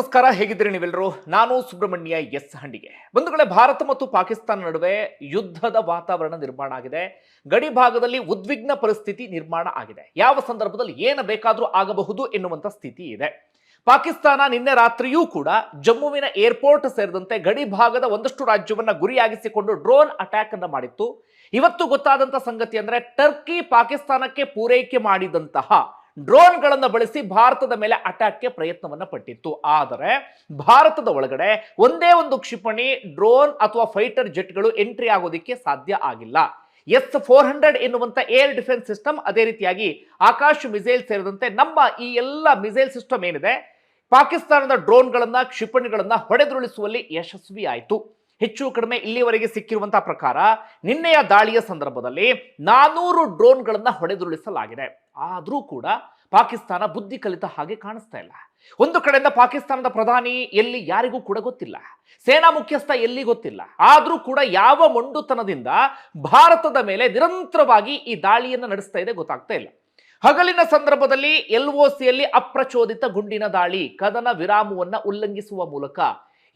ನಮಸ್ಕಾರ, ಹೇಗಿದ್ದೀರಿ ನೀವೆಲ್ಲರೂ? ನಾನು ಸುಬ್ರಹ್ಮಣ್ಯ ಎಸ್ ಹಂಡಿಗೆ. ಬಂಧುಗಳೇ, ಭಾರತ ಮತ್ತು ಪಾಕಿಸ್ತಾನ ನಡುವೆ ಯುದ್ಧದ ವಾತಾವರಣ ನಿರ್ಮಾಣ ಆಗಿದೆ. ಗಡಿ ಭಾಗದಲ್ಲಿ ಉದ್ವಿಗ್ನ ಪರಿಸ್ಥಿತಿ ನಿರ್ಮಾಣ ಆಗಿದೆ. ಯಾವ ಸಂದರ್ಭದಲ್ಲಿ ಏನು ಬೇಕಾದರೂ ಆಗಬಹುದು ಎನ್ನುವಂಥ ಸ್ಥಿತಿ ಇದೆ. ಪಾಕಿಸ್ತಾನ ನಿನ್ನೆ ರಾತ್ರಿಯೂ ಕೂಡ ಜಮ್ಮುವಿನ ಏರ್ಪೋರ್ಟ್ ಸೇರಿದಂತೆ ಗಡಿ ಭಾಗದ ಒಂದಷ್ಟು ರಾಜ್ಯವನ್ನ ಗುರಿಯಾಗಿಸಿಕೊಂಡು ಡ್ರೋನ್ ಅಟ್ಯಾಕ್ ಅನ್ನು ಮಾಡಿತ್ತು. ಇವತ್ತು ಗೊತ್ತಾದಂಥ ಸಂಗತಿ ಅಂದ್ರೆ ಟರ್ಕಿ ಪಾಕಿಸ್ತಾನಕ್ಕೆ ಪೂರೈಕೆ ಮಾಡಿದಂತಹ ಡ್ರೋನ್ಗಳನ್ನು ಬಳಸಿ ಭಾರತದ ಮೇಲೆ ಅಟ್ಯಾಕ್ಗೆ ಪ್ರಯತ್ನವನ್ನ ಪಟ್ಟಿತ್ತು. ಆದರೆ ಭಾರತದ ಒಳಗಡೆ ಒಂದೇ ಒಂದು ಕ್ಷಿಪಣಿ, ಡ್ರೋನ್ ಅಥವಾ ಫೈಟರ್ ಜೆಟ್ಗಳು ಎಂಟ್ರಿ ಆಗೋದಿಕ್ಕೆ ಸಾಧ್ಯ ಆಗಿಲ್ಲ. ಎಸ್ ಫೋರ್ ಹಂಡ್ರೆಡ್ ಎನ್ನುವಂತ ಏರ್ ಡಿಫೆನ್ಸ್ ಸಿಸ್ಟಮ್ ಅದೇ ರೀತಿಯಾಗಿ ಆಕಾಶ್ ಮಿಸೈಲ್ ಸೇರಿದಂತೆ ನಮ್ಮ ಈ ಎಲ್ಲ ಮಿಸೈಲ್ ಸಿಸ್ಟಮ್ ಏನಿದೆ, ಪಾಕಿಸ್ತಾನದ ಡ್ರೋನ್ಗಳನ್ನ, ಕ್ಷಿಪಣಿಗಳನ್ನ ಹೊಡೆದುರುಳಿಸುವಲ್ಲಿ ಯಶಸ್ವಿ ಆಯಿತು ಹೆಚ್ಚು ಕಡಿಮೆ ಇಲ್ಲಿವರೆಗೆ ಸಿಕ್ಕಿರುವಂತಹ ಪ್ರಕಾರ ನಿನ್ನೆಯ ದಾಳಿಯ ಸಂದರ್ಭದಲ್ಲಿ ನಾನೂರು ಡ್ರೋನ್ಗಳನ್ನ ಹೊಡೆದುರುಳಿಸಲಾಗಿದೆ. ಆದರೂ ಕೂಡ ಪಾಕಿಸ್ತಾನ ಬುದ್ಧಿ ಕಲಿತ ಹಾಗೆ ಕಾಣಿಸ್ತಾ ಇಲ್ಲ. ಒಂದು ಕಡೆಯಿಂದ ಪಾಕಿಸ್ತಾನದ ಪ್ರಧಾನಿ ಎಲ್ಲಿ ಯಾರಿಗೂ ಕೂಡ ಗೊತ್ತಿಲ್ಲ. ಸೇನಾ ಮುಖ್ಯಸ್ಥ ಎಲ್ಲಿ ಗೊತ್ತಿಲ್ಲ. ಆದರೂ ಕೂಡ ಯಾವ ಮೊಂಡುತನದಿಂದ ಭಾರತದ ಮೇಲೆ ನಿರಂತರವಾಗಿ ಈ ದಾಳಿಯನ್ನು ನಡೆಸ್ತಾ ಇದೆ ಗೊತ್ತಾಗ್ತಾ ಇಲ್ಲ. ಹಗಲಿನ ಸಂದರ್ಭದಲ್ಲಿ ಎಲ್ ಸಿಯಲ್ಲಿ ಅಪ್ರಚೋದಿತ ಗುಂಡಿನ ದಾಳಿ, ಕದನ ವಿರಾಮವನ್ನು ಉಲ್ಲಂಘಿಸುವ ಮೂಲಕ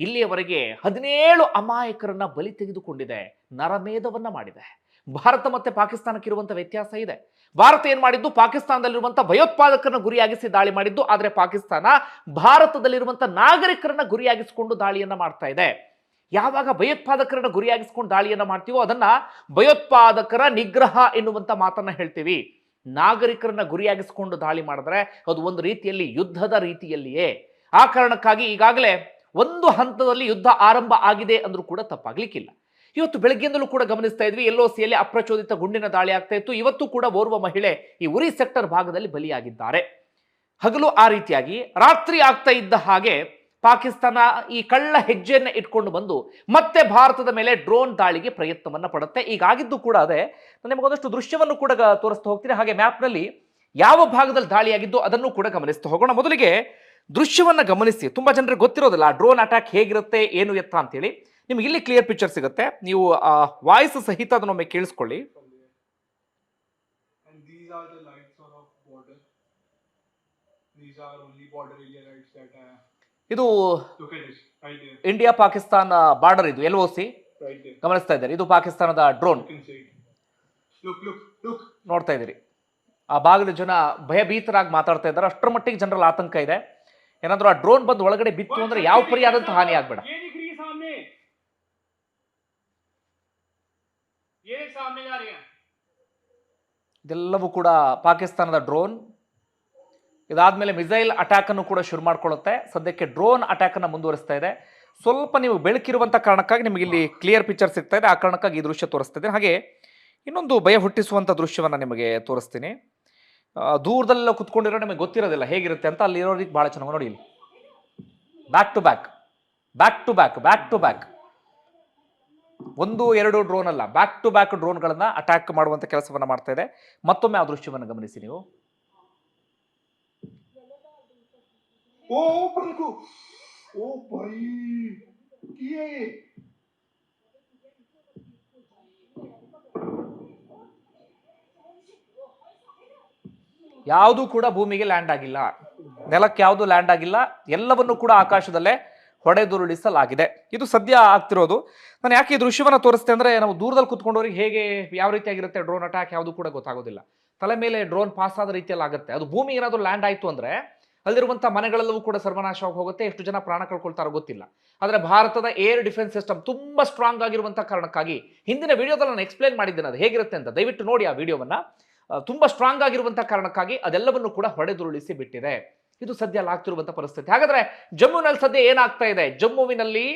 ಇಲ್ಲಿಯವರೆಗೆ ಹದಿನೇಳು ಅಮಾಯಕರನ್ನ ಬಲಿ ತೆಗೆದುಕೊಂಡಿದೆ, ನರಮೇಧವನ್ನ ಮಾಡಿದೆ. ಭಾರತ ಮತ್ತೆ ಪಾಕಿಸ್ತಾನಕ್ಕಿರುವಂತ ವ್ಯತ್ಯಾಸ ಇದೆ. ಭಾರತ ಏನ್ ಮಾಡಿದ್ದು? ಪಾಕಿಸ್ತಾನದಲ್ಲಿರುವಂಥ ಭಯೋತ್ಪಾದಕರನ್ನ ಗುರಿಯಾಗಿಸಿ ದಾಳಿ ಮಾಡಿದ್ದು. ಆದರೆ ಪಾಕಿಸ್ತಾನ ಭಾರತದಲ್ಲಿರುವಂಥ ನಾಗರಿಕರನ್ನ ಗುರಿಯಾಗಿಸಿಕೊಂಡು ದಾಳಿಯನ್ನ ಮಾಡ್ತಾ ಇದೆ. ಯಾವಾಗ ಭಯೋತ್ಪಾದಕರನ್ನ ಗುರಿಯಾಗಿಸ್ಕೊಂಡು ದಾಳಿಯನ್ನ ಮಾಡ್ತೀವೋ ಅದನ್ನ ಭಯೋತ್ಪಾದಕರ ನಿಗ್ರಹ ಎನ್ನುವಂಥ ಮಾತನ್ನ ಹೇಳ್ತೀವಿ. ನಾಗರಿಕರನ್ನ ಗುರಿಯಾಗಿಸಿಕೊಂಡು ದಾಳಿ ಮಾಡಿದ್ರೆ ಅದು ಒಂದು ರೀತಿಯಲ್ಲಿ ಯುದ್ಧದ ರೀತಿಯಲ್ಲಿಯೇ. ಆ ಕಾರಣಕ್ಕಾಗಿ ಈಗಾಗಲೇ ಒಂದು ಹಂತದಲ್ಲಿ ಯುದ್ಧ ಆರಂಭ ಆಗಿದೆ ಅಂದ್ರೂ ಕೂಡ ತಪ್ಪಾಗ್ಲಿಕ್ಕಿಲ್ಲ. ಇವತ್ತು ಬೆಳಗ್ಗೆಯಿಂದಲೂ ಕೂಡ ಗಮನಿಸ್ತಾ ಇದ್ವಿ ಎಲ್ಲೋ ಸಿಯಲ್ಲಿ ಅಪ್ರಚೋದಿತ ಗುಂಡಿನ ದಾಳಿ ಆಗ್ತಾ ಇತ್ತು. ಇವತ್ತು ಕೂಡ ಓರ್ವ ಮಹಿಳೆ ಈ ಉರಿ ಸೆಕ್ಟರ್ ಭಾಗದಲ್ಲಿ ಬಲಿಯಾಗಿದ್ದಾರೆ. ಹಗಲು ಆ ರೀತಿಯಾಗಿ, ರಾತ್ರಿ ಆಗ್ತಾ ಇದ್ದ ಹಾಗೆ ಪಾಕಿಸ್ತಾನ ಈ ಕಳ್ಳ ಹೆಜ್ಜೆಯನ್ನು ಇಟ್ಕೊಂಡು ಬಂದು ಮತ್ತೆ ಭಾರತದ ಮೇಲೆ ಡ್ರೋನ್ ದಾಳಿಗೆ ಪ್ರಯತ್ನವನ್ನು ಪಡುತ್ತೆ. ಈಗಾಗಿದ್ದು ಕೂಡ ಅದೇ, ನಾನು ನಿಮಗೊಂದಷ್ಟು ದೃಶ್ಯವನ್ನು ಕೂಡ ತೋರಿಸ್ತಾ ಹೋಗ್ತೀನಿ. ಹಾಗೆ ಮ್ಯಾಪ್ನಲ್ಲಿ ಯಾವ ಭಾಗದಲ್ಲಿ ದಾಳಿಯಾಗಿದ್ದು ಅದನ್ನು ಕೂಡ ಗಮನಿಸ್ತಾ ಹೋಗೋಣ. ಮೊದಲಿಗೆ ದೃಶ್ಯವನ್ನ ಗಮನಿಸಿ. ತುಂಬಾ ಜನರಿಗೆ ಗೊತ್ತಿರೋದಿಲ್ಲ ಡ್ರೋನ್ ಅಟ್ಯಾಕ್ ಹೇಗಿರುತ್ತೆ ಏನು ಎತ್ತ ಅಂತೇಳಿ. ನಿಮ್ಗೆ ಇಲ್ಲಿ ಕ್ಲಿಯರ್ ಪಿಕ್ಚರ್ ಸಿಗುತ್ತೆ. ನೀವು ವಾಯ್ಸ್ ಸಹಿತ ಅದನ್ನೊಮ್ಮೆ ಕೇಳಿಸ್ಕೊಳ್ಳಿ. ಇದು ಇಂಡಿಯಾ ಪಾಕಿಸ್ತಾನ ಬಾರ್ಡರ್ ಇದು ಎಲ್ ಸಿ ಗಮನಿಸ್ತಾ ಇದ್ದಾರೆ. ಇದು ಪಾಕಿಸ್ತಾನದ ಡ್ರೋನ್. ನೋಡ್ತಾ ಇದ್ದೀರಿ. ಆ ಭಾಗದ ಜನ ಭಯಭೀತರಾಗಿ ಮಾತಾಡ್ತಾ ಇದ್ದಾರೆ. ಅಷ್ಟರ ಮಟ್ಟಿಗೆ ಜನರಲ್ಲಿ ಆತಂಕ ಇದೆ. ಏನಾದರೂ ಆ ಡ್ರೋನ್ ಬಂದು ಒಳಗಡೆ ಬಿತ್ತು ಅಂದ್ರೆ ಯಾವ ಪರಿ ಆದಂತ ಹಾನಿ ಆಗ್ಬೇಡ. ಇದೆಲ್ಲವೂ ಕೂಡ ಪಾಕಿಸ್ತಾನದ ಡ್ರೋನ್ ಇದಾದ್ಮೇಲೆ ಮಿಸೈಲ್ ಅಟ್ಯಾಕನ್ನು ಕೂಡ ಶುರು ಮಾಡ್ಕೊಳ್ಳುತ್ತೆ. ಸದ್ಯಕ್ಕೆ ಡ್ರೋನ್ ಅಟ್ಯಾಕನ್ನು ಮುಂದುವರಿಸ್ತಾ ಇದೆ. ಸ್ವಲ್ಪ ನೀವು ಬೆಳಕಿರುವಂಥ ಕಾರಣಕ್ಕಾಗಿ ನಿಮಗೆ ಇಲ್ಲಿ ಕ್ಲಿಯರ್ ಪಿಕ್ಚರ್ ಸಿಗ್ತಾ ಇದೆ. ಆ ಕಾರಣಕ್ಕಾಗಿ ಈ ದೃಶ್ಯ ತೋರಿಸ್ತಾ ಇದ್ದೇನೆ. ಹಾಗೆ ಇನ್ನೊಂದು ಭಯ ಹುಟ್ಟಿಸುವಂತ ದೃಶ್ಯವನ್ನು ನಿಮಗೆ ತೋರಿಸ್ತೀನಿ. ದೂರದಲ್ಲೆಲ್ಲ ಕುತ್ಕೊಂಡಿರೋ ನಿಮಗೆ ಗೊತ್ತಿರೋದಿಲ್ಲ ಹೇಗಿರುತ್ತೆ ಅಂತ ಅಲ್ಲಿ ಇರೋರಿಗೆ ಭಾಳ ಚೆನ್ನಾಗಿ ನೋಡಿ ಇಲ್ಲಿ. Back to back back to back back to back ಒಂದು, ಎರಡು ಡ್ರೋನ್ ಅಲ್ಲ. ಬ್ಯಾಕ್ ಟು ಬ್ಯಾಕ್ ಡ್ರೋನ್ಗಳನ್ನು ಅಟ್ಯಾಕ್ ಮಾಡುವಂಥ ಕೆಲಸವನ್ನು ಮಾಡ್ತಾ ಇದೆ. ಮತ್ತೊಮ್ಮೆ ಆ ದೃಶ್ಯವನ್ನು ಗಮನಿಸಿ ನೀವು. ओ ಯಾವುದೂ ಕೂಡ ಭೂಮಿಗೆ ಲ್ಯಾಂಡ್ ಆಗಿಲ್ಲ. ನೆಲಕ್ಕೆ ಯಾವುದು ಲ್ಯಾಂಡ್ ಆಗಿಲ್ಲ. ಎಲ್ಲವನ್ನು ಕೂಡ ಆಕಾಶದಲ್ಲೇ ಹೊಡೆದುರುಳಿಸಲಾಗಿದೆ. ಇದು ಸದ್ಯ ಆಗ್ತಿರೋದು. ನಾನು ಯಾಕೆ ಈ ದೃಶ್ಯವನ್ನು ತೋರಿಸ್ತೆ ಅಂದ್ರೆ ನಾವು ದೂರದಲ್ಲಿ ಕುತ್ಕೊಂಡವ್ರಿಗೆ ಹೇಗೆ ಯಾವ ರೀತಿಯಾಗಿರುತ್ತೆ ಡ್ರೋನ್ ಅಟ್ಯಾಕ್ ಯಾವುದು ಕೂಡ ಗೊತ್ತಾಗೋದಿಲ್ಲ. ತಲೆ ಮೇಲೆ ಡ್ರೋನ್ ಪಾಸ್ ಆದ ರೀತಿಯಲ್ಲಿ ಆಗುತ್ತೆ. ಅದು ಭೂಮಿ ಏನಾದರೂ ಲ್ಯಾಂಡ್ ಆಯಿತು ಅಂದ್ರೆ ಅಲ್ಲಿರುವಂಥ ಮನೆಗಳೆಲ್ಲವೂ ಕೂಡ ಸರ್ವನಾಶವಾಗಿ ಹೋಗುತ್ತೆ. ಎಷ್ಟು ಜನ ಪ್ರಾಣ ಕಳ್ಕೊಳ್ತಾರೋ ಗೊತ್ತಿಲ್ಲ. ಆದರೆ ಭಾರತದ ಏರ್ ಡಿಫೆನ್ಸ್ ಸಿಸ್ಟಮ್ ತುಂಬಾ ಸ್ಟ್ರಾಂಗ್ ಆಗಿರುವಂಥ ಕಾರಣಕ್ಕಾಗಿ ಹಿಂದಿನ ವಿಡಿಯೋದಲ್ಲಿ ನಾನು ಎಕ್ಸ್ಪ್ಲೇನ್ ಮಾಡಿದ್ದೇನೆ ಅದು ಹೇಗಿರುತ್ತೆ ಅಂತ. ದಯವಿಟ್ಟು ನೋಡಿ ಆ ವಿಡಿಯೋವನ್ನ ತುಂಬಾ ಸ್ಟ್ರಾಂಗ್ ಆಗಿರುವಂತಹ ಕಾರಣಕ್ಕಾಗಿ ಅದೆಲ್ಲವನ್ನು ಕೂಡ ಹೊಡೆದುರುಳಿಸಿ ಬಿಟ್ಟಿದೆ. ಇದು ಸದ್ಯ ಅಲ್ಲಿ ಆಗ್ತಿರುವಂಥ ಪರಿಸ್ಥಿತಿ. ಹಾಗಾದ್ರೆ ಜಮ್ಮುವಿನಲ್ಲಿ ಸದ್ಯ ಏನಾಗ್ತಾ ಇದೆ? ಜಮ್ಮುವಿನಲ್ಲಿ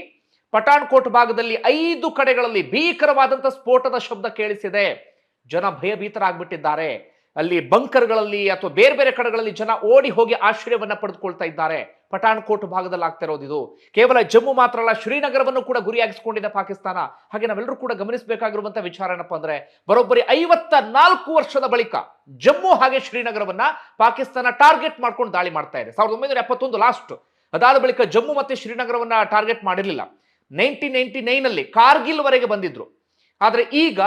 ಪಠಾಣ್ಕೋಟ್ ಭಾಗದಲ್ಲಿ ಐದು ಕಡೆಗಳಲ್ಲಿ ಭೀಕರವಾದಂಥ ಸ್ಫೋಟದ ಶಬ್ದ ಕೇಳಿಸಿದೆ. ಜನ ಭಯಭೀತರಾಗ್ಬಿಟ್ಟಿದ್ದಾರೆ. ಅಲ್ಲಿ ಬಂಕರ್ಗಳಲ್ಲಿ ಅಥವಾ ಬೇರೆ ಬೇರೆ ಕಡೆಗಳಲ್ಲಿ ಜನ ಓಡಿ ಹೋಗಿ ಆಶ್ರಯವನ್ನ ಪಡೆದುಕೊಳ್ತಾ ಇದ್ದಾರೆ. ಪಠಾಣ್ಕೋಟ್ ಭಾಗದಲ್ಲಿ ಆಗ್ತಾ ಇರೋದು ಇದು. ಕೇವಲ ಜಮ್ಮು ಮಾತ್ರ ಅಲ್ಲ, ಶ್ರೀನಗರವನ್ನು ಕೂಡ ಗುರಿಯಾಗಿಸಿಕೊಂಡಿದೆ ಪಾಕಿಸ್ತಾನ. ಹಾಗೆ ನಾವೆಲ್ಲರೂ ಕೂಡ ಗಮನಿಸಬೇಕಾಗಿರುವಂತಹ ವಿಚಾರ ಏನಪ್ಪಾ ಅಂದ್ರೆ, ಬರೋಬ್ಬರಿ ಐವತ್ತ ನಾಲ್ಕು ವರ್ಷದ ಬಳಿಕ ಜಮ್ಮು ಹಾಗೆ ಶ್ರೀನಗರವನ್ನ ಪಾಕಿಸ್ತಾನ ಟಾರ್ಗೆಟ್ ಮಾಡ್ಕೊಂಡು ದಾಳಿ ಮಾಡ್ತಾ ಇದೆ. ಸಾವಿರದ ಒಂಬೈನೂರ ಎಪ್ಪತ್ತೊಂದು ಲಾಸ್ಟ್ ಅದಾದ ಬಳಿಕ ಜಮ್ಮು ಮತ್ತೆ ಶ್ರೀನಗರವನ್ನ ಟಾರ್ಗೆಟ್ ಮಾಡಿರಲಿಲ್ಲ. ನೈನ್ಟೀನ್ ನೈನ್ಟಿ ನೈನ್ ಅಲ್ಲಿ ಕಾರ್ಗಿಲ್ ಬಂದಿದ್ರು. ಆದ್ರೆ ಈಗ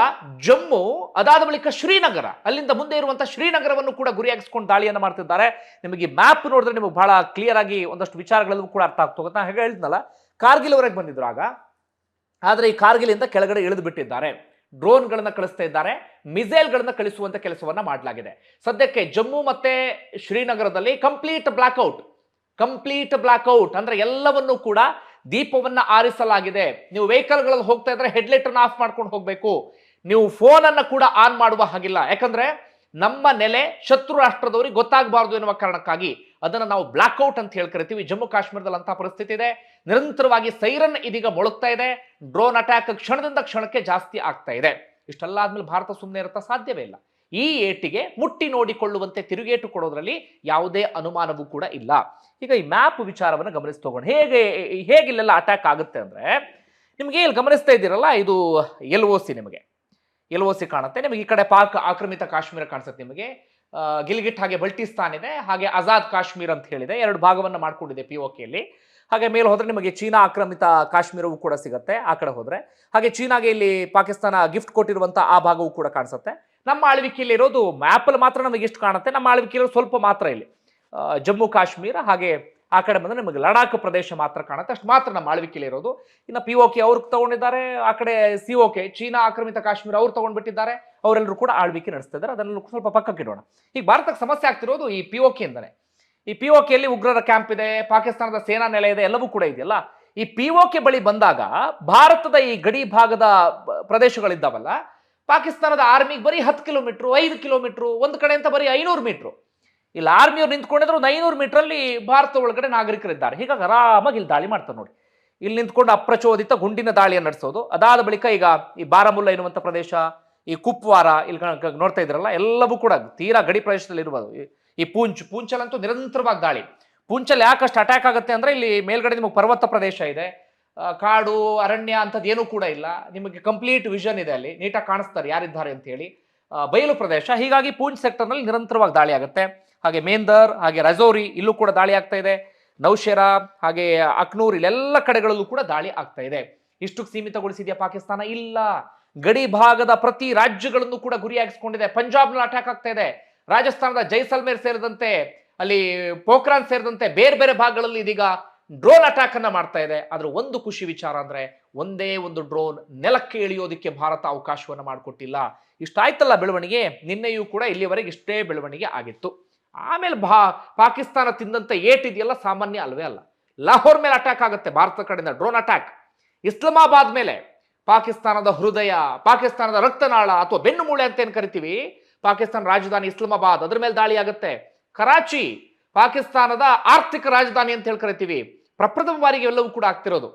ಜಮ್ಮು, ಅದಾದ ಬಳಿಕ ಶ್ರೀನಗರ, ಅಲ್ಲಿಂದ ಮುಂದೆ ಇರುವಂತಹ ಶ್ರೀನಗರವನ್ನು ಕೂಡ ಗುರಿಯಾಗಿಸ್ಕೊಂಡು ದಾಳಿಯನ್ನು ಮಾಡ್ತಿದ್ದಾರೆ. ನಿಮಗೆ ಮ್ಯಾಪ್ ನೋಡಿದ್ರೆ ನಿಮಗೆ ಬಹಳ ಕ್ಲಿಯರ್ ಆಗಿ ಒಂದಷ್ಟು ವಿಚಾರಗಳೆಲ್ಲವೂ ಕೂಡ ಅರ್ಥ ಆಗ್ತದೆ ನಾನು ಹೇಗೆ ಹೇಳಿದ್ನಲ್ಲ ಕಾರ್ಗಿಲ್ವರೆಗೆ ಬಂದಿದ್ರು ಆಗ. ಆದರೆ ಈ ಕಾರ್ಗಿಲಿಂದ ಕೆಳಗಡೆ ಇಳಿದು ಬಿಟ್ಟಿದ್ದಾರೆ. ಡ್ರೋನ್ಗಳನ್ನು ಕಳಿಸ್ತಾ ಇದ್ದಾರೆ. ಮಿಸೈಲ್ಗಳನ್ನು ಕಳಿಸುವಂತ ಕೆಲಸವನ್ನು ಮಾಡಲಾಗಿದೆ. ಸದ್ಯಕ್ಕೆ ಜಮ್ಮು ಮತ್ತೆ ಶ್ರೀನಗರದಲ್ಲಿ ಕಂಪ್ಲೀಟ್ ಬ್ಲಾಕ್ಔಟ್ ಕಂಪ್ಲೀಟ್ ಬ್ಲಾಕ್ಔಟ್ ಅಂದ್ರೆ ಎಲ್ಲವನ್ನೂ ಕೂಡ ದೀಪವನ್ನ ಆರಿಸಲಾಗಿದೆ. ನೀವು ವೆಹಿಕಲ್ಗಳಲ್ಲಿ ಹೋಗ್ತಾ ಇದ್ರೆ ಹೆಡ್ಲೈಟ್ ಅನ್ನ ಆಫ್ ಮಾಡ್ಕೊಂಡು ಹೋಗ್ಬೇಕು. ನೀವು ಫೋನ್ ಅನ್ನ ಕೂಡ ಆನ್ ಮಾಡುವ ಹಾಗಿಲ್ಲ. ಯಾಕಂದ್ರೆ ನಮ್ಮ ನೆಲೆ ಶತ್ರು ರಾಷ್ಟ್ರದವರಿಗೆ ಗೊತ್ತಾಗಬಾರದು ಎನ್ನುವ ಕಾರಣಕ್ಕಾಗಿ ಅದನ್ನ ನಾವು ಬ್ಲಾಕ್ಔಟ್ ಅಂತ ಹೇಳಿ ಕರಿತೀವಿ. ಜಮ್ಮು ಕಾಶ್ಮೀರದಲ್ಲಿ ಅಂತ ಪರಿಸ್ಥಿತಿ ಇದೆ. ನಿರಂತರವಾಗಿ ಸೈರನ್ ಇದೀಗ ಮೊಳಗ್ತಾ ಇದೆ. ಡ್ರೋನ್ ಅಟ್ಯಾಕ್ ಕ್ಷಣದಿಂದ ಕ್ಷಣಕ್ಕೆ ಜಾಸ್ತಿ ಆಗ್ತಾ ಇದೆ. ಇಷ್ಟೆಲ್ಲ ಆದ್ಮೇಲೆ ಭಾರತ ಸುಮ್ಮನೆ ಇರುತ್ತಾ ಸಾಧ್ಯವೇ ಇಲ್ಲ. ಈ ಏಟಿಗೆ ಮುಟ್ಟಿ ನೋಡಿಕೊಳ್ಳುವಂತೆ ತಿರುಗೇಟು ಕೊಡೋದ್ರಲ್ಲಿ ಯಾವುದೇ ಅನುಮಾನವೂ ಕೂಡ ಇಲ್ಲ. ಈಗ ಈ ಮ್ಯಾಪ್ ವಿಚಾರವನ್ನು ಗಮನಿಸಿ ತಗೊಂಡು ಹೇಗೆ, ಹೇಗಿಲ್ಲೆಲ್ಲ ಅಟ್ಯಾಕ್ ಆಗುತ್ತೆ ಅಂದರೆ, ನಿಮಗೆ ಇಲ್ಲಿ ಗಮನಿಸ್ತಾ ಇದ್ದೀರಲ್ಲ, ಇದು ಎಲ್ ಒ ಸಿ ನಿಮಗೆ. ಎಲ್ ಒ ಸಿ ಕಾಣುತ್ತೆ. ನಿಮಗೆ ಈ ಕಡೆ ಪಾಕ್ ಆಕ್ರಮಿತ ಕಾಶ್ಮೀರ ಕಾಣಿಸುತ್ತೆ ನಿಮಗೆ. ಗಿಲ್ಗಿಟ್ ಹಾಗೆ ಬಲ್ಟಿಸ್ತಾನ್ ಇದೆ, ಹಾಗೆ ಆಜಾದ್ ಕಾಶ್ಮೀರ್ ಅಂತ ಹೇಳಿದೆ. ಎರಡು ಭಾಗವನ್ನು ಮಾಡಿಕೊಂಡಿದೆ ಪಿ ಓಕೆಯಲ್ಲಿ ಹಾಗೆ ಮೇಲೆ ಹೋದರೆ ನಿಮಗೆ ಚೀನಾ ಆಕ್ರಮಿತ ಕಾಶ್ಮೀರವೂ ಕೂಡ ಸಿಗುತ್ತೆ, ಆ ಕಡೆ ಹೋದರೆ. ಹಾಗೆ ಚೀನಾಗೆ ಇಲ್ಲಿ ಪಾಕಿಸ್ತಾನ ಗಿಫ್ಟ್ ಕೊಟ್ಟಿರುವಂಥ ಆ ಭಾಗವೂ ಕೂಡ ಕಾಣಿಸುತ್ತೆ. ನಮ್ಮ ಆಳ್ವಿಕೆಯಲ್ಲಿ ಇರೋದು ಮ್ಯಾಪಲ್ಲಿ ಮಾತ್ರ ನಮಗೆ ಎಷ್ಟು ಕಾಣುತ್ತೆ. ನಮ್ಮ ಆಳ್ವಿಕೆಯಲ್ಲಿ ಸ್ವಲ್ಪ ಮಾತ್ರ ಇಲ್ಲಿ. ಜಮ್ಮು ಕಾಶ್ಮೀರ ಹಾಗೆ ಆ ಕಡೆ ಬಂದರೆ ನಿಮಗೆ ಲಡಾಖ್ ಪ್ರದೇಶ ಮಾತ್ರ ಕಾಣುತ್ತೆ. ಅಷ್ಟು ಮಾತ್ರ ನಮ್ಮ ಆಳ್ವಿಕೆಯಲ್ಲಿ ಇರೋದು. ಇನ್ನು ಪಿ ಕೆ ಅವ್ರಿಗೆ ತಗೊಂಡಿದ್ದಾರೆ. ಆ ಕಡೆ ಸಿ ಕೆ ಚೀನಾ ಆಕ್ರಮಿತ ಕಾಶ್ಮೀರ ಅವ್ರು ತಗೊಂಡ್ಬಿಟ್ಟಿದ್ದಾರೆ. ಅವರೆಲ್ಲರೂ ಕೂಡ ಆಳ್ವಿಕೆ ನಡೆಸ್ತಾ ಇದ್ದಾರೆ. ಅದನ್ನು ಸ್ವಲ್ಪ ಪಕ್ಕಕ್ಕೆ ಇಡೋಣ. ಈಗ ಭಾರತಕ್ಕೆ ಸಮಸ್ಯೆ ಆಗ್ತಿರೋದು ಈ ಪಿ ಇಂದನೇ. ಈ ಪಿ ಯಲ್ಲಿ ಉಗ್ರರ ಕ್ಯಾಂಪ್ ಇದೆ, ಪಾಕಿಸ್ತಾನದ ಸೇನಾ ನೆಲೆ ಇದೆ, ಎಲ್ಲವೂ ಕೂಡ ಇದೆಯಲ್ಲ. ಈ ಪಿ ಕೆ ಬಳಿ ಬಂದಾಗ ಭಾರತದ ಈ ಗಡಿ ಭಾಗದ ಪ್ರದೇಶಗಳಿದ್ದಾವಲ್ಲ ಪಾಕಿಸ್ತಾನದ ಆರ್ಮಿಗೆ ಬರೀ ಹತ್ತು ಕಿಲೋಮೀಟ್ರು ಐದು ಕಿಲೋಮೀಟ್ರು ಒಂದು ಕಡೆ ಅಂತ ಬರೀ ಐನೂರು ಮೀಟ್ರು ಇಲ್ಲಿ ಆರ್ಮಿಯವ್ರು ನಿಂತ್ಕೊಂಡಿದ್ರು ಒಂದು ಐನೂರು ಮೀಟ್ರಲ್ಲಿ ಭಾರತ ಒಳಗಡೆ ನಾಗರಿಕರಿದ್ದಾರೆ. ಹೀಗಾಗಿ ಆರಾಮಾಗಿ ಇಲ್ಲಿ ದಾಳಿ ಮಾಡ್ತಾರೆ ನೋಡಿ. ಇಲ್ಲಿ ನಿಂತ್ಕೊಂಡು ಅಪ್ರಚೋದಿತ ಗುಂಡಿನ ದಾಳಿಯನ್ನು ನಡೆಸೋದು. ಅದಾದ ಬಳಿಕ ಈಗ ಈ ಬಾರಾಮುಲ್ಲ ಎನ್ನುವಂಥ ಪ್ರದೇಶ, ಈ ಕುಪ್ವಾರ ಇಲ್ಲಿ ನೋಡ್ತಾ ಇದ್ರಲ್ಲ ಎಲ್ಲವೂ ಕೂಡ ತೀರಾ ಗಡಿ ಪ್ರದೇಶದಲ್ಲಿ ಇರ್ಬೋದು. ಈ- ಪೂಂಚ್ ಪೂಂಚಲ್ಲಂತೂ ನಿರಂತರವಾಗಿ ದಾಳಿ. ಪೂಂಚಲ್ಲಿ ಯಾಕಷ್ಟು ಅಟ್ಯಾಕ್ ಆಗುತ್ತೆ ಅಂದ್ರೆ ಇಲ್ಲಿ ಮೇಲ್ಗಡೆ ನಿಮಗೆ ಪರ್ವತ ಪ್ರದೇಶ ಇದೆ. ಕಾಡು, ಅರಣ್ಯ ಅಂಥದ್ದೇನೂ ಕೂಡ ಇಲ್ಲ. ನಿಮಗೆ ಕಂಪ್ಲೀಟ್ ವಿಷನ್ ಇದೆ ಅಲ್ಲಿ. ನೀಟಾಗಿ ಕಾಣಿಸ್ತಾರೆ ಯಾರಿದ್ದಾರೆ ಅಂತ ಹೇಳಿ. ಬಯಲು ಪ್ರದೇಶ. ಹೀಗಾಗಿ ಪೂಂಚ್ ಸೆಕ್ಟರ್ನಲ್ಲಿ ನಿರಂತರವಾಗಿ ದಾಳಿ ಆಗುತ್ತೆ. ಹಾಗೆ ಮೇಂದರ್, ಹಾಗೆ ರಜೌರಿ ಇಲ್ಲೂ ಕೂಡ ದಾಳಿ ಆಗ್ತಾ ಇದೆ. ನೌಶೆರಾ, ಹಾಗೆ ಅಕ್ನೂರ್ ಇಲ್ಲೆಲ್ಲ ಕಡೆಗಳಲ್ಲೂ ಕೂಡ ದಾಳಿ ಆಗ್ತಾ ಇದೆ. ಇಷ್ಟು ಸೀಮಿತಗೊಳಿಸಿದೆಯಾ ಪಾಕಿಸ್ತಾನ? ಇಲ್ಲ. ಗಡಿ ಭಾಗದ ಪ್ರತಿ ರಾಜ್ಯಗಳನ್ನು ಕೂಡ ಗುರಿಯಾಗಿಸಿಕೊಂಡಿದೆ. ಪಂಜಾಬ್ನಲ್ಲಿ ಅಟ್ಯಾಕ್ ಆಗ್ತಾ ಇದೆ. ರಾಜಸ್ಥಾನದ ಜೈಸಲ್ಮೇರ್ ಸೇರಿದಂತೆ, ಅಲ್ಲಿ ಪೋಖ್ರಾನ್ ಸೇರಿದಂತೆ ಬೇರೆ ಬೇರೆ ಭಾಗಗಳಲ್ಲಿ ಇದೀಗ ಡ್ರೋನ್ ಅಟ್ಯಾಕ್ ಅನ್ನ ಮಾಡ್ತಾ ಇದೆ. ಆದ್ರೆ ಒಂದು ಖುಷಿ ವಿಚಾರ ಅಂದ್ರೆ ಒಂದೇ ಒಂದು ಡ್ರೋನ್ ನೆಲಕ್ಕೆ ಇಳಿಯೋದಕ್ಕೆ ಭಾರತ ಅವಕಾಶವನ್ನ ಮಾಡಿಕೊಟ್ಟಿಲ್ಲ. ಇಷ್ಟಾಯ್ತಲ್ಲ ಬೆಳವಣಿಗೆ? ನಿನ್ನೆಯೂ ಕೂಡ ಇಲ್ಲಿವರೆಗೆ ಇಷ್ಟೇ ಬೆಳವಣಿಗೆ ಆಗಿತ್ತು. ಆಮೇಲೆ ಭಾ, ಪಾಕಿಸ್ತಾನ ತಿಂದಂತ ಏಟಿದೆಯಲ್ಲ? ಸಾಮಾನ್ಯ ಅಲ್ವೇ ಅಲ್ಲ. ಲಾಹೋರ್ ಮೇಲೆ ಅಟ್ಯಾಕ್ ಆಗುತ್ತೆ. ಭಾರತ ಕಡೆಯಿಂದ ಡ್ರೋನ್ ಅಟ್ಯಾಕ್ ಇಸ್ಲಾಮಾಬಾದ್ ಮೇಲೆ ಪಾಕಿಸ್ತಾನದ ಹೃದಯ, ಪಾಕಿಸ್ತಾನದ ರಕ್ತನಾಳ ಅಥವಾ ಬೆನ್ನುಮೂಳೆ ಅಂತ ಏನು ಕರಿತೀವಿ? ಪಾಕಿಸ್ತಾನ ರಾಜಧಾನಿ ಇಸ್ಲಾಮಾಬಾದ್ ಅದ್ರ ಮೇಲೆ ದಾಳಿ ಆಗುತ್ತೆ. ಕರಾಚಿ, ಪಾಕಿಸ್ತಾನದ ಆರ್ಥಿಕ ರಾಜಧಾನಿ ಅಂತ ಹೇಳಿ ಕರಿತೀವಿ. ಪ್ರಪ್ರಥಮ ಬಾರಿಗೆ ಎಲ್ಲವೂ ಕೂಡ ಆಗ್ತಿರೋದು.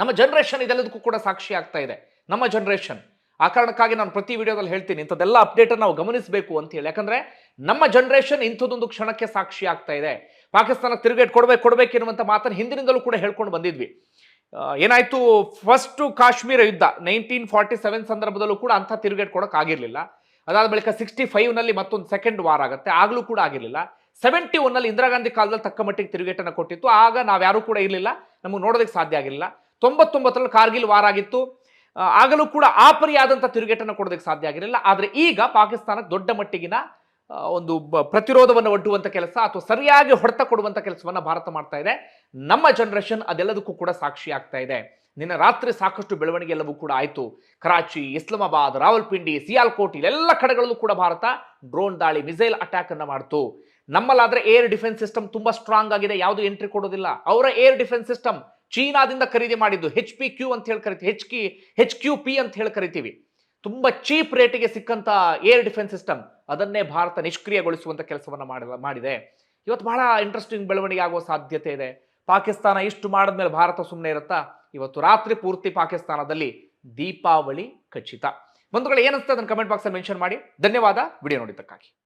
ನಮ್ಮ ಜನರೇಷನ್ ಇದೆಲ್ಲದಕ್ಕೂ ಕೂಡ ಸಾಕ್ಷಿ ಆಗ್ತಾ ಇದೆ. ನಮ್ಮ ಜನರೇಷನ್ ಆ ಕಾರಣಕ್ಕಾಗಿ ನಾನು ಪ್ರತಿ ವಿಡಿಯೋದಲ್ಲಿ ಹೇಳ್ತೀನಿ, ಇಂಥದ್ದೆಲ್ಲ ಅಪ್ಡೇಟ್ ನಾವು ಗಮನಿಸಬೇಕು ಅಂತ ಹೇಳಿ. ಯಾಕಂದ್ರೆ ನಮ್ಮ ಜನರೇಷನ್ ಇಂಥದ್ದೊಂದು ಕ್ಷಣಕ್ಕೆ ಸಾಕ್ಷಿ ಆಗ್ತಾ ಇದೆ. ಪಾಕಿಸ್ತಾನ ತಿರುಗೇಟ್ ಕೊಡ್ಬೇಕು ಕೊಡ್ಬೇಕು ಮಾತನ್ನು ಹಿಂದಿನಿಂದಲೂ ಕೂಡ ಹೇಳ್ಕೊಂಡು ಬಂದಿದ್ವಿ. ಏನಾಯ್ತು ಫಸ್ಟ್ ಕಾಶ್ಮೀರ ಯುದ್ಧ ನೈನ್ಟೀನ್ ಫಾರ್ಟಿ ಸೆವೆನ್ ಸಂದರ್ಭದಲ್ಲೂ ಕೂಡ ಅಂಥ ತಿರುಗೇಟ್ ಕೊಡೋಕ್ಕಾಗಿರಲಿಲ್ಲ. ಅದಾದ ಬಳಿಕ ಸಿಕ್ಸ್ಟಿ ಫೈವ್ನಲ್ಲಿ ಮತ್ತೊಂದು ಸೆಕೆಂಡ್ ವಾರ್ ಆಗುತ್ತೆ, ಆಗಲೂ ಕೂಡ ಆಗಿರಲಿಲ್ಲ. ಸೆವೆಂಟಿ ಒನ್ನಲ್ಲಿ ಇಂದಿರಾ ಗಾಂಧಿ ಕಾಲದಲ್ಲಿ ತಕ್ಕ ಮಟ್ಟಿಗೆ ತಿರುಗೇಟನ್ನು ಕೊಟ್ಟಿತ್ತು. ಆಗ ನಾವ್ಯಾರೂ ಕೂಡ ಇರಲಿಲ್ಲ. ನಮಗೆ ನೋಡೋದಕ್ಕೆ ಸಾಧ್ಯ ಆಗಿರಲಿಲ್ಲ. ತೊಂಬತ್ತೊಂಬತ್ತರಲ್ಲಿ ಕಾರ್ಗಿಲ್ ವಾರ ಆಗಿತ್ತು. ಆಗಲೂ ಕೂಡ ಆ ಪರಿಯಾದಂಥ ತಿರುಗೇಟನ್ನು ಕೊಡೋದಕ್ಕೆ ಸಾಧ್ಯ ಆಗಿರಲಿಲ್ಲ. ಆದರೆ ಈಗ ಪಾಕಿಸ್ತಾನಕ್ಕೆ ದೊಡ್ಡ ಮಟ್ಟಿಗಿನ ಒಂದು ಪ್ರತಿರೋಧವನ್ನು ಒಡ್ಡುವಂಥ ಕೆಲಸ ಅಥವಾ ಸರಿಯಾಗಿ ಹೊಡೆತ ಕೊಡುವಂಥ ಕೆಲಸವನ್ನು ಭಾರತ ಮಾಡ್ತಾ ಇದೆ. ನಮ್ಮ ಜನರೇಷನ್ ಅದೆಲ್ಲದಕ್ಕೂ ಕೂಡ ಸಾಕ್ಷಿ ಆಗ್ತಾ ಇದೆ. ನಿನ್ನೆ ರಾತ್ರಿ ಸಾಕಷ್ಟು ಬೆಳವಣಿಗೆ ಎಲ್ಲವೂ ಕೂಡ ಆಯಿತು. ಕರಾಚಿ, ಇಸ್ಲಾಮಾಬಾದ್, ರಾವಲ್ಪಿಂಡಿ, ಸಿಯಾಲ್ಕೋಟ್, ಇಲ್ಲೆಲ್ಲ ಕಡೆಗಳಲ್ಲೂ ಕೂಡ ಭಾರತ ಡ್ರೋನ್ ದಾಳಿ, ಮಿಸೈಲ್ ಅಟ್ಯಾಕನ್ನು ಮಾಡ್ತು. ನಮ್ಮಲ್ಲಾದ್ರೆ ಏರ್ ಡಿಫೆನ್ಸ್ ಸಿಸ್ಟಮ್ ತುಂಬಾ ಸ್ಟ್ರಾಂಗ್ ಆಗಿದೆ, ಯಾವುದು ಎಂಟ್ರಿ ಕೊಡೋದಿಲ್ಲ. ಅವರ ಏರ್ ಡಿಫೆನ್ಸ್ ಸಿಸ್ಟಮ್ ಚೀನಾದಿಂದ ಖರೀದಿ ಮಾಡಿದ್ದು ಹೆಚ್ ಪಿ ಕ್ಯೂ ಅಂತ ಹೇಳಿ ಕರಿತೀವಿ ಹೆಚ್ ಕಿ ಹೆಚ್ ಕ್ಯೂ ಪಿ ಅಂತ ಹೇಳಿ ಕರಿತೀವಿ. ತುಂಬಾ ಚೀಪ್ ರೇಟಿಗೆ ಸಿಕ್ಕಂತ ಏರ್ ಡಿಫೆನ್ಸ್ ಸಿಸ್ಟಮ್ ಅದನ್ನೇ ಭಾರತ ನಿಷ್ಕ್ರಿಯಗೊಳಿಸುವಂತ ಕೆಲಸವನ್ನ ಮಾಡಿದೆ. ಇವತ್ತು ಬಹಳ ಇಂಟ್ರೆಸ್ಟಿಂಗ್ ಬೆಳವಣಿಗೆ ಆಗುವ ಸಾಧ್ಯತೆ ಇದೆ. ಪಾಕಿಸ್ತಾನ ಇಷ್ಟು ಮಾಡಿದ್ಮೇಲೆ ಭಾರತ ಸುಮ್ಮನೆ ಇರುತ್ತಾ? ಇವತ್ತು ರಾತ್ರಿ ಪೂರ್ತಿ ಪಾಕಿಸ್ತಾನದಲ್ಲಿ ದೀಪಾವಳಿ ಖಚಿತ. ಬಂಧುಗಳು ಏನಂತ ಅದನ್ನು ಕಮೆಂಟ್ ಬಾಕ್ಸಲ್ಲಿ ಮೆನ್ಷನ್ ಮಾಡಿ. ಧನ್ಯವಾದ. ವಿಡಿಯೋ ನೋಡಿದ್ದಕ್ಕಾಗಿ.